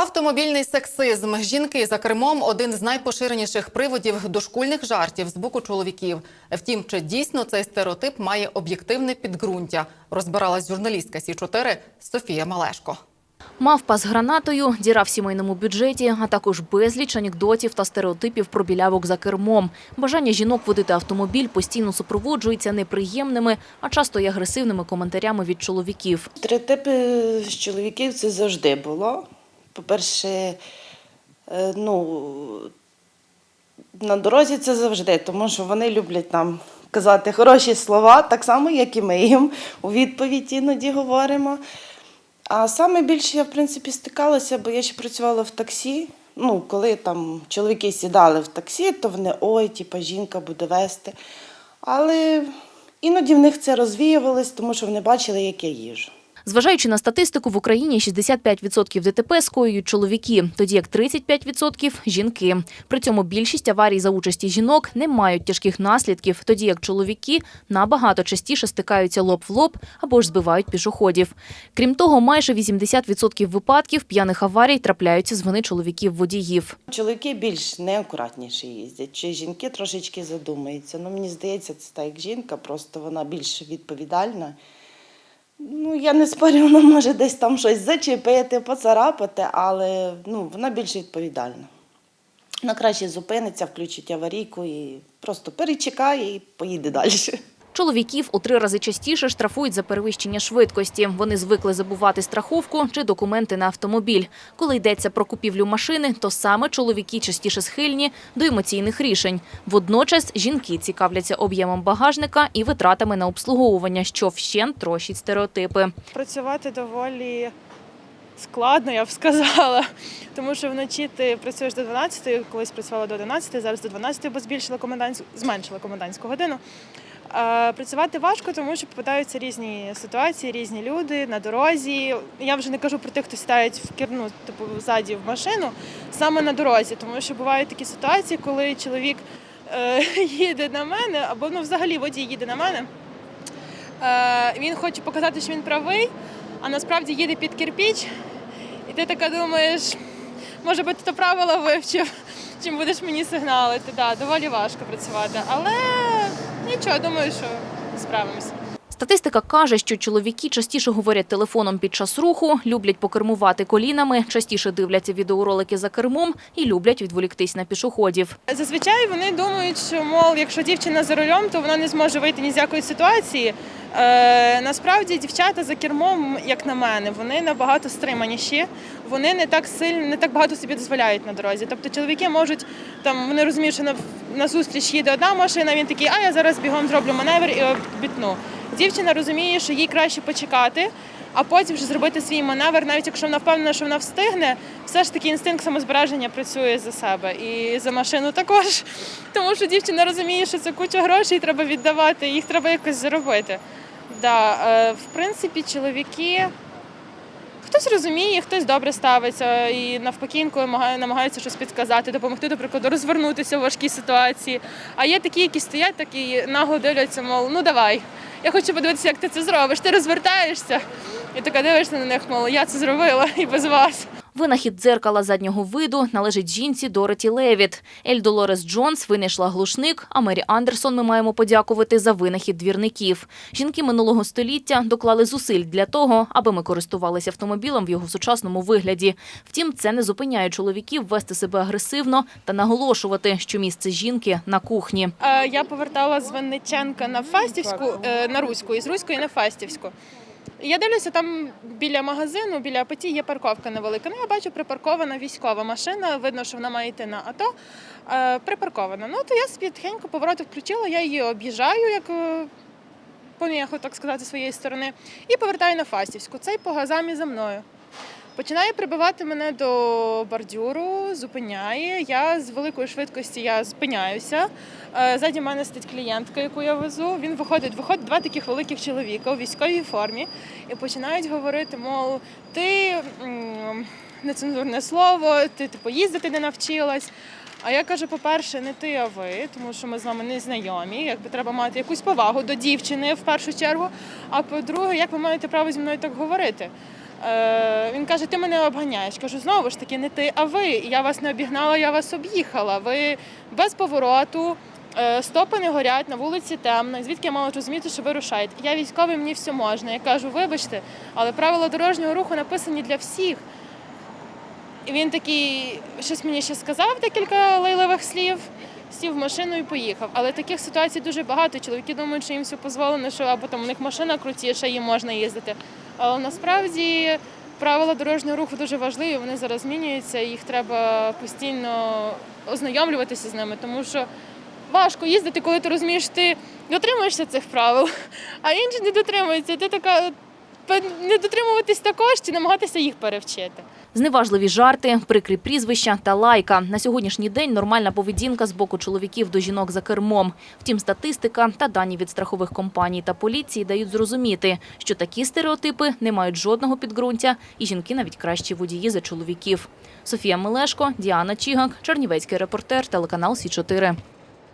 Автомобільний сексизм. Жінки за кермом один з найпоширеніших приводів дошкульних жартів з боку чоловіків. Втім, чи дійсно цей стереотип має об'єктивне підґрунтя? Розбиралась журналістка Сі 4 Софія Малешко. Мавпа з гранатою, діра в сімейному бюджеті, а також безліч анекдотів та стереотипів про білявок за кермом. Бажання жінок водити автомобіль постійно супроводжується неприємними, а часто й агресивними коментарями від чоловіків. Стереотипи з чоловіків це завжди було. По-перше, е, ну, на дорозі це завжди, тому що вони люблять нам казати хороші слова, так само, як і ми їм у відповідь іноді говоримо. А саме більше я, в принципі, стикалася, бо я ще працювала в таксі. Ну, коли там чоловіки сідали в таксі, то вони ой, типа, жінка буде вести. Але іноді в них це розвіювалось, тому що вони бачили, як я їжу. Зважаючи на статистику, в Україні 65% ДТП скоюють чоловіки, тоді як 35% – жінки. При цьому більшість аварій за участі жінок не мають тяжких наслідків, тоді як чоловіки набагато частіше стикаються лоб в лоб або ж збивають пішоходів. Крім того, майже 80% випадків п'яних аварій трапляються з вини чоловіків-водіїв. Чоловіки більш неакуратніше їздять, чи жінки трошечки задумаються. Ну, мені здається, це так як жінка, просто вона більш відповідальна. Ну, я не спорю, вона може десь там щось зачепити, поцарапати, але ну, вона більш відповідальна. Вона краще зупиниться, включить аварійку і просто перечекає і поїде далі. Чоловіків у три рази частіше штрафують за перевищення швидкості. Вони звикли забувати страховку чи документи на автомобіль. Коли йдеться про купівлю машини, то саме чоловіки частіше схильні до емоційних рішень. Водночас жінки цікавляться об'ємом багажника і витратами на обслуговування, що вщент трощить стереотипи. Працювати доволі складно, я б сказала. Тому що вночі ти працюєш до 12, колись працювала до 11, зараз до 12, бо збільшила комендантську, зменшила комендантську годину. Е, Працювати важко, тому що попадаються різні ситуації, різні люди на дорозі. Я вже не кажу про тих, хто сідають в кірну, типу ззаді в машину, саме на дорозі, тому що бувають такі ситуації, коли чоловік е, їде на мене, або ну взагалі водій їде на мене. Е, він хоче показати, що він правий, а насправді їде під кирпіч, і ти така думаєш, може би ти то правило вивчив, чим будеш мені сигналити. Да, доволі важко працювати. Але нічого, думаю, що справимося. Статистика каже, що чоловіки частіше говорять телефоном під час руху, люблять покермувати колінами, частіше дивляться відеоролики за кермом і люблять відволіктись на пішоходів. Зазвичай вони думають, що мол, якщо дівчина за рулем, то вона не зможе вийти ні з якої ситуації. Е, насправді дівчата за кермом, як на мене, вони набагато стриманіші, вони не так сильно, не так багато собі дозволяють на дорозі. Тобто чоловіки можуть там вони розуміють, що на, на зустріч їде одна машина, він такий, а я зараз бігом зроблю маневр і обітну. Дівчина розуміє, що їй краще почекати, а потім вже зробити свій маневр, навіть якщо вона впевнена, що вона встигне, все ж таки інстинкт самозбереження працює за себе і за машину також. Тому що дівчина розуміє, що це куча грошей треба віддавати, їх треба якось заробити. Да, е, в принципі, чоловіки. Хтось розуміє, хтось добре ставиться і навпаки інколи намагаються щось підказати, допомогти, до прикладу, розвернутися в важкій ситуації. А є такі, які стоять, так і нагло дивляться, мов, ну давай, я хочу подивитися, як ти це зробиш. Ти розвертаєшся і така дивишся на них, мол, я це зробила і без вас. Винахід дзеркала заднього виду належить жінці Дороті Левіт. Ель Долорес Джонс винайшла глушник, а Мері Андерсон ми маємо подякувати за винахід двірників. Жінки минулого століття доклали зусиль для того, аби ми користувалися автомобілем в його сучасному вигляді. Втім, це не зупиняє чоловіків вести себе агресивно та наголошувати, що місце жінки на кухні. Е, Я повертала з Винниченка на Фастівську, е, на Руську, і з Руської на Фастівську. Я дивлюся, там біля магазину, біля АПТІ є парковка невелика. Ну, я бачу припаркована військова машина. Видно, що вона має йти на АТО. Е, припаркована. Ну, то я собі тихенько повороти включила, я її об'їжджаю, як е, поміху, так сказати, своєї сторони, і повертаю на Фастівську. Цей по газамі за мною. Починає прибивати мене до бордюру, зупиняє. Я з великої швидкості я спиняюся. Е, Ззаді мене стоїть клієнтка, яку я везу. Він виходить, виходить два таких великих чоловіка у військовій формі і починають говорити, мов, ти нецензурне слово, ти типу, їздити не навчилась. А я кажу, по-перше, не ти, а ви, тому що ми з вами не знайомі. Якби треба мати якусь повагу до дівчини в першу чергу. А по-друге, як ви маєте право зі мною так говорити? Е, він каже: Ти мене обганяєш. Кажу, знову ж таки, не ти, а ви. Я вас не обігнала, я вас об'їхала. Ви без повороту. е, Стопи не горять, на вулиці темно. Звідки я мала розуміти, що ви рушаєте? Я військовий, мені все можна. Я кажу, вибачте, але правила дорожнього руху написані для всіх. І він такий щось мені ще сказав, декілька лайливих слів, сів в машину і поїхав. Але таких ситуацій дуже багато. Чоловіки думають, що їм все дозволено, що або там у них машина крутіша, їм можна їздити. Але насправді правила дорожнього руху дуже важливі, вони зараз змінюються, їх треба постійно ознайомлюватися з ними, тому що важко їздити, коли ти розумієш, ти дотримуєшся цих правил, а інші не дотримуються. Ти така не дотримуватись також чи намагатися їх перевчити. Зневажливі жарти, прикрі прізвища та лайка. На сьогоднішній день нормальна поведінка з боку чоловіків до жінок за кермом. Втім, статистика та дані від страхових компаній та поліції дають зрозуміти, що такі стереотипи не мають жодного підґрунтя, і жінки навіть кращі водії за чоловіків. Софія Мелешко, Діана Чігак, Чернівецький репортер, телеканал Сі 4